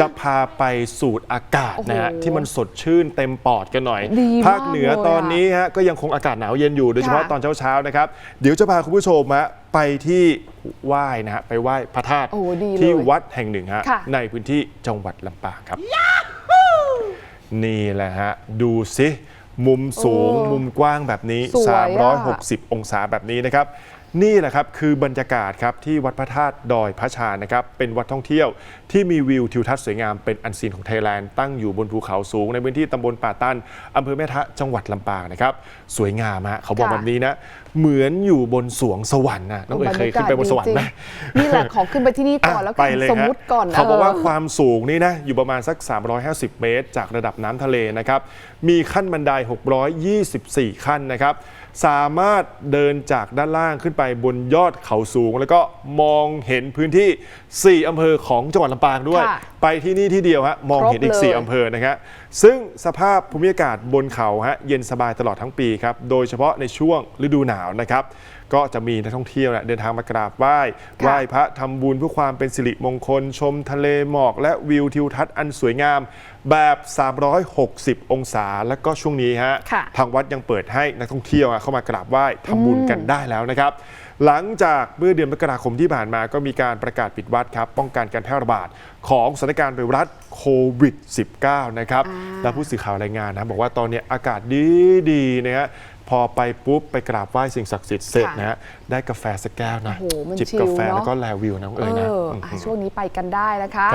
จะพาไปสูดอากาศนะฮะโอ้โหที่มันสดชื่นเต็มปอดกันหน่อยดีมากภาคเหนือตอนนี้ฮะก็ยังคงอากาศหนาวเย็นอยู่โดยเฉพาะค่ะตอนเช้าๆนะครับ เดี๋ยวจะพาคุณผู้ชมฮะไปที่ไหว้นะฮะไปไหว้พระธาตุโอ้ดีเลยที่วัดแห่งหนึ่งฮะค่ะในพื้นที่จังหวัดลำปางครับ นี่แหละฮะดูสิมุมสูงโอ้มุมกว้างแบบนี้สวยอะ360 องศาแบบนี้นะครับ นี่แหละครับคือบรรยากาศครับที่วัดพระธาตุดอยพระชานะครับเป็นวัดท่องเที่ยวที่มีวิวทิวทัศน์สวยงามเป็นอันซีนของไทยแลนด์ตั้งอยู่บนภูเขาสูงในพื้นที่ตำบลป่าตันอำเภอแม่ทะจังหวัดลำปางนะครับสวยงามฮะเขาบอกค่ะ แบบนี้นะเหมือนอยู่บนสวงสวรรค์นะน้องเอ๋ยเคยขึ้นไปบนสวรรค์ไหมบรรยากาศดีจริงนี่แหละขอขึ้นไปที่นี่ก่อนแล้วกันไปเลยสมมุติก่อนเขาบอกว่าเความสูงนี่นะอยู่ประมาณสัก 350 เมตร จากระดับน้ำทะเลนะครับ มีขั้นบันได 624 ขั้นนะครับ สามารถเดินจากด้านล่างขึ้นไปบนยอดเขาสูง แล้วก็มองเห็นพื้นที่ 4 อำเภอของจังหวัดลำปางด้วย ค่ะไปที่นี่ที่เดียวฮะมองเห็นอีกครบเลย 4 อำเภอนะครับซึ่งสภาพภูมิอากาศบนเขาฮะเย็นสบายตลอดทั้งปีครับโดยเฉพาะในช่วงฤดูหนาวนะครับ ก็จะมีนักท่องเที่ยวเนี่ยเดินทางมากราบไหว้ไหว้พระทำบุญเพื่อความเป็นสิริมงคล ชมทะเลหมอก และวิวทิวทัศน์อันสวยงาม แบบ 360 องศา แล้วก็ช่วงนี้ฮะค่ะ ทางวัดยังเปิดให้นักท่องเที่ยวอะเข้ามากราบไหว้ทำบุญกันได้แล้วนะครับ หลังจากเมื่อเดือนมกราคมที่ผ่านมาก็มีการประกาศปิดวัดครับป้องกันการแพร่ระบาดของสถานการณ์ไวรัสโควิด -19 นะครับอ่าและผู้สื่อข่าวรายงานนะบอกว่าตอนนี้อากาศดีดีๆนะฮะพอไปปุ๊บไปกราบไหว้สิ่งศักดิ์สิทธิ์เสร็จนะฮะได้กาแฟสักแก้วนะโอ้โหมันจิบชิลกาแฟเนอะ แล้วก็แลวิวนะน้องเอเอ๋ยนะอม อะช่วงนี้ไปกันได้นะคะ ครับ